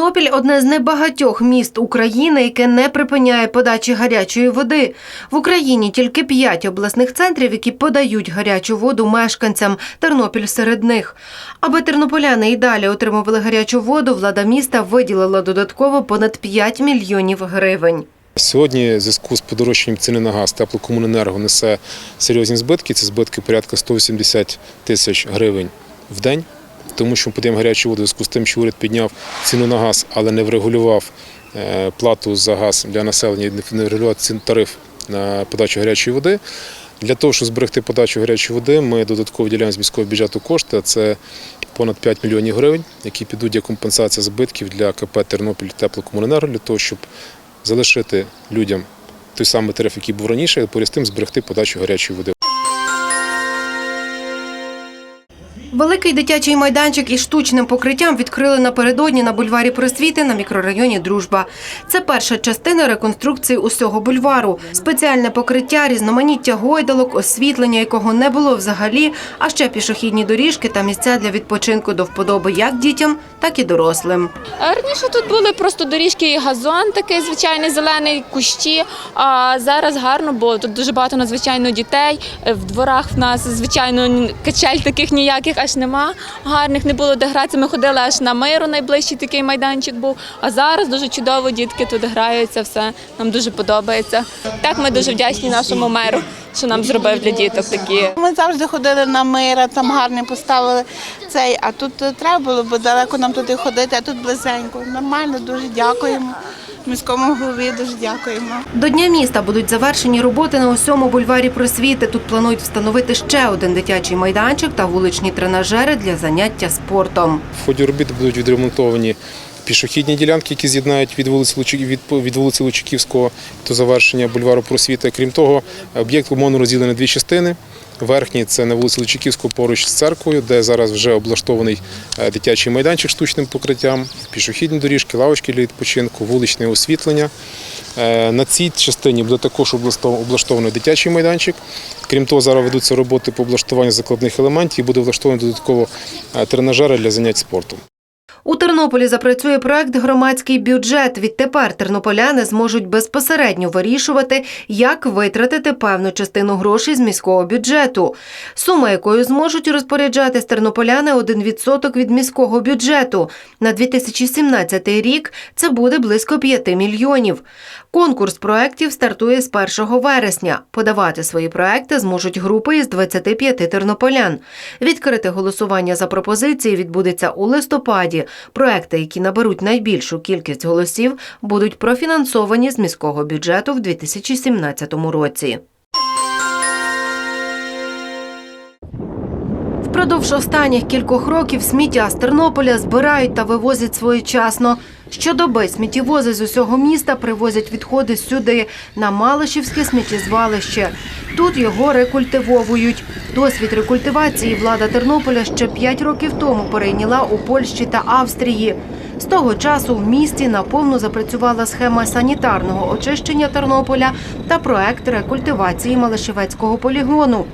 Тернопіль одне з небагатьох міст України, яке не припиняє подачі гарячої води. В Україні тільки п'ять обласних центрів, які подають гарячу воду мешканцям. Тернопіль серед них. Аби тернополяни і далі отримували гарячу воду, влада міста виділила додатково понад 5 мільйонів гривень. Сьогодні в зв'язку з подорожчанням ціни на газ теплокомуненерго несе серйозні збитки. Це збитки порядка 180 тисяч гривень в день, тому що ми подаємо гарячу воду в зв'язку з тим, що уряд підняв ціну на газ, але не врегулював е, плату за газ для населення, не врегулював тариф на подачу гарячої води. Для того, щоб зберегти подачу гарячої води, ми додатково виділяємо з міського бюджету кошти. Це понад 5 мільйонів гривень, які підуть як компенсація збитків для КП Тернопіль теплокомуненерго для того, щоб залишити людям той самий тариф, який був раніше, і поряд з тим зберегти подачу гарячої води. Великий дитячий майданчик із штучним покриттям відкрили напередодні на бульварі Просвіти на мікрорайоні Дружба. Це перша частина реконструкції усього бульвару. Спеціальне покриття, різноманіття гойдалок, освітлення, якого не було взагалі, а ще пішохідні доріжки та місця для відпочинку до вподоби як дітям, так і дорослим. Раніше тут були просто доріжки і газон, такий звичайний зелений кущі. А зараз гарно, бо тут дуже багато надзвичайно дітей. Е, В дворах в нас звичайно качель таких ніяких аж нема. Гарних не було де гратися. Ми ходили аж на миру, найближчий такий майданчик був. А зараз дуже чудово дітки тут граються. Все нам дуже подобається. Так ми дуже вдячні нашому меру, що нам зробив для діток такі Ми завжди ходили на мира, там гарний поставили цей, а тут треба було, бо далеко нам туди ходити, а тут близенько. Нормально, дуже дякуємо. Міському голові дуже дякуємо. До Дня міста будуть завершені роботи на усьому бульварі Просвіти. Тут планують встановити ще один дитячий майданчик та вуличні тренажери для заняття спортом. В ході робіт будуть відремонтовані пішохідні ділянки, які з'єднають від вулиці від, від вулиці Лучаківського до завершення бульвару Просвіти. Крім того, об'єкт умовно розділений на дві частини. Верхній це на вулиці Лучаківського поруч з церквою, де зараз вже облаштований е, дитячий майданчик штучним покриттям, пішохідні доріжки, лавочки для відпочинку, вуличне освітлення. Е, На цій частині буде також облаштований дитячий майданчик. Крім того, зараз ведуться роботи по облаштуванню закладних елементів і буде влаштовано додатково е, тренажери для занять спортом. У Тернополі запрацює проект Громадський бюджет. Відтепер тернополяни зможуть безпосередньо вирішувати, як витратити певну частину грошей з міського бюджету. Сума, якою зможуть розпоряджатись тернополяни 1% від міського бюджету. На 2017 рік це буде близько 5 мільйонів. Конкурс проєктів стартує з 1 вересня. Подавати свої проекти зможуть групи із 25 тернополян. Відкрите голосування за пропозиції відбудеться у листопаді. Проекти, які наберуть найбільшу кількість голосів, будуть профінансовані з міського бюджету в 2017 році. Впродовж останніх кількох років сміття з Тернополя збирають та вивозять своєчасно. Щодоби сміттєвози з усього міста привозять відходи сюди, на Малишівське сміттєзвалище. Тут його рекультивовують. Досвід рекультивації влада Тернополя ще 5 років тому перейняла у Польщі та Австрії. З того часу в місті наповну запрацювала схема санітарного очищення Тернополя та проект рекультивації Малишевецького полігону.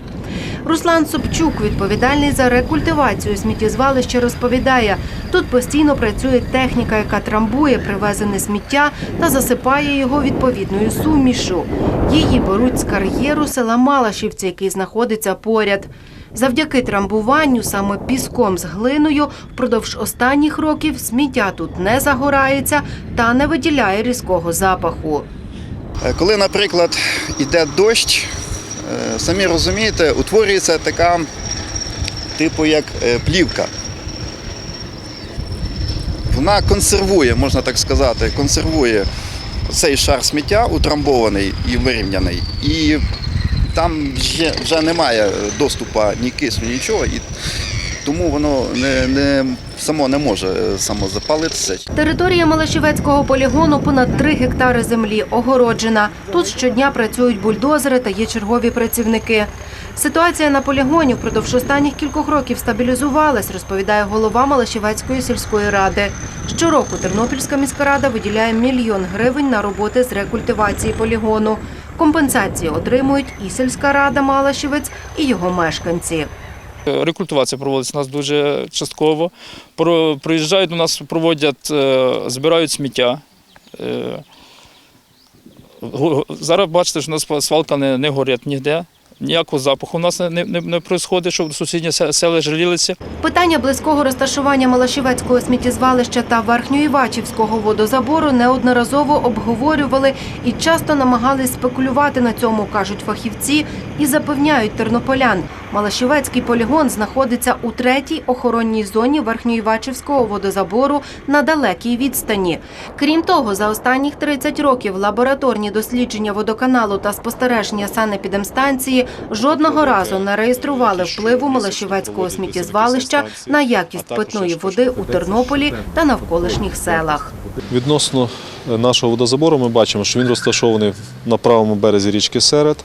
Руслан Собчук, відповідальний за рекультивацію сміттєзвалища, розповідає, тут постійно працює техніка, яка трамбує привезене сміття та засипає його відповідною сумішу. Її беруть з кар'єру села Малашівці, який знаходиться поряд. Завдяки трамбуванню саме піском з глиною впродовж останніх років сміття тут не загорається та не виділяє різкого запаху. Е, Коли, наприклад, йде дощ, самі розумієте, утворюється така, типу як е, плівка. Вона консервує, можна так сказати, консервує цей шар сміття, утрамбований і вирівняний. І там вже, вже немає доступу ні кисню, нічого. І тому воно не, не, само не може е, самозапалитися. Територія Малашівецького полігону понад 3 гектари землі огороджена. Тут щодня працюють бульдозери та є чергові працівники. Ситуація на полігоні впродовж останніх кількох років стабілізувалась, розповідає голова Малашівецької сільської ради. Щороку Тернопільська міська рада виділяє мільйон гривень на роботи з рекультивації полігону. Компенсації отримують і сільська рада Малашівець, і його мешканці. Рекультивація проводиться у нас дуже частково. Приїжджають до нас, проводять, е, збирають сміття. Е, Зараз бачите, що у нас свалка не, не горить ніде. Ніякого запаху у нас не, не, не відбувається, щоб сусідні се- села жалілися. Питання близького розташування Малашівецького сміттєзвалища та Верхньоівачівського водозабору неодноразово обговорювали і часто намагались спекулювати на цьому, кажуть фахівці, і запевняють тернополян. Малашівецький полігон знаходиться у третій охоронній зоні Верхньоівачівського водозабору на далекій відстані. Крім того, за останніх 30 років лабораторні дослідження водоканалу та спостереження санепідемстанції жодного разу не реєстрували впливу Малашівецького сміттєзвалища на якість питної води у Тернополі та навколишніх селах. Відносно е, нашого водозабору ми бачимо, що він розташований на правому березі річки Серед,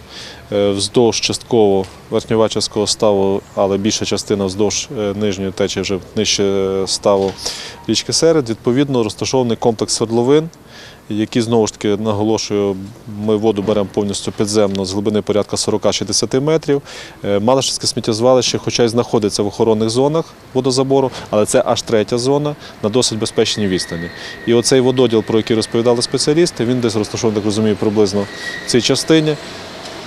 е, вздовж частково Верхньовачівського ставу, але більша частина вздовж е, нижньої течії вже нижче ставу річки Серед. Відповідно, розташований комплекс свердловин, які знову ж таки наголошую, ми воду беремо повністю підземно з глибини порядка 40-60 метрів. Е, сміттєзвалище, хоча й знаходиться в охоронних зонах водозабору, але це аж третя зона на досить безпечній відстані. І оцей вододіл, про який розповідали спеціалісти, він десь розташований, так розумію, приблизно в цій частині.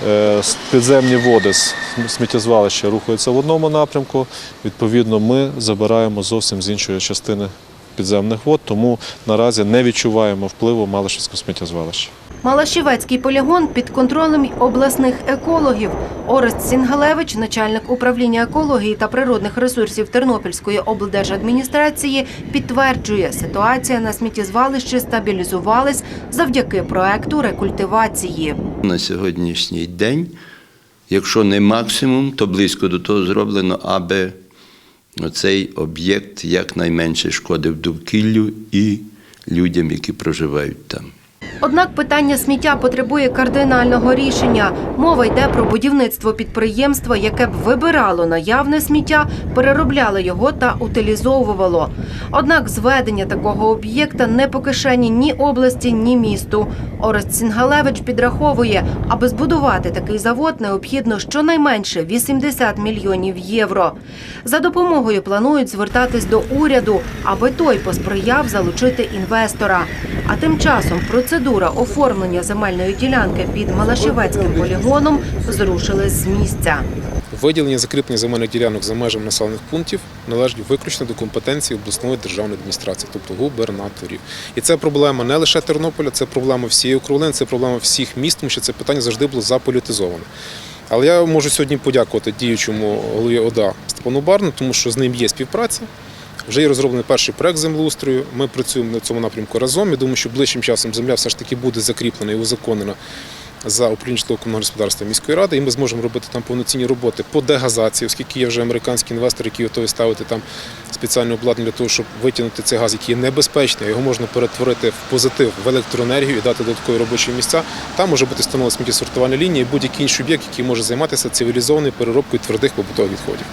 Е, Підземні води з сміттєзвалища рухаються в одному напрямку. Відповідно, ми забираємо зовсім з іншої частини підземних вод, тому наразі не відчуваємо впливу Малишівського сміттєзвалища. Малашівецький полігон під контролем обласних екологів. Орест Сінгалевич, начальник управління екології та природних ресурсів Тернопільської облдержадміністрації, підтверджує, ситуація на сміттєзвалищі стабілізувалась завдяки проекту рекультивації. На сьогоднішній день, якщо не максимум, то близько до того зроблено, аби цей об'єкт якнайменше шкодив довкіллю і людям, які проживають там. Однак питання сміття потребує кардинального рішення. Мова йде про будівництво підприємства, яке б вибирало наявне сміття, переробляло його та утилізовувало. Однак зведення такого об'єкта не по кишені ні області, ні місту. Орест Сінгалевич підраховує, аби збудувати такий завод, необхідно щонайменше 80 мільйонів євро. За допомогою планують звертатись до уряду, аби той посприяв залучити інвестора. А тим часом процедура оформлення земельної ділянки під Малашівецьким полігоном зрушилась з місця. Виділення закріплення земельних ділянок за межами населених пунктів належить виключно до компетенції обласної державної адміністрації, тобто губернаторів. І це проблема не лише Тернополя, це проблема всієї України, це проблема всіх міст, тому що це питання завжди було заполітизоване. Але я можу сьогодні подякувати діючому голові ОДА Степану Барну, тому що з ним є співпраця. Вже є розроблений перший проект землеустрою. Ми працюємо на цьому напрямку разом. Я думаю, що ближчим часом земля все ж таки буде закріплена і узаконена за управління житлово-комунального господарства міської ради, і ми зможемо робити там повноцінні роботи по дегазації, оскільки є вже американський інвестор, який готовий ставити там спеціальне обладнання для того, щоб витягнути цей газ, який є небезпечний, його можна перетворити в позитив в електроенергію і дати додаткові робочі місця. Там може бути встановлена сміттєсортувальна лінія і будь-який інший об'єкт, який може займатися цивілізованою переробкою твердих побутових відходів.